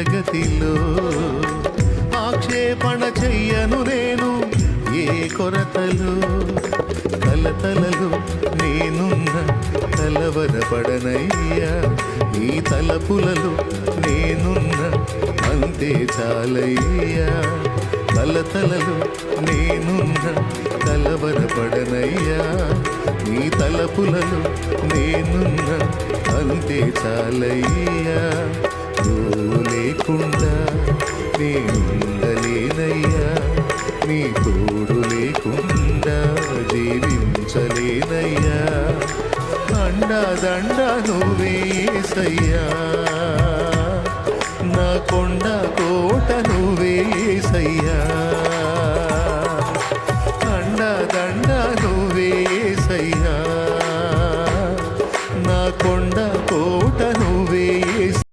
జగతిలో ఆక్షేపణ చెయ్యను నేను ఏ కొరతలు? తలతలలు నేనున్న కలవరపడనయ్యా ఈ తలపులలో నేనున్న అంతే చాలయ్యా. కలతలలు నేనున్న కలవరపడనయ్యా నీ తలపులలో నేనున్న అంతే చాలయ్యా. నీ తోడు లేకుండా జీవించలేనయ్యా అండదండ నువ్వేసయ్యా నా కొండ కోట నువ్వేసయ్యా అండదండ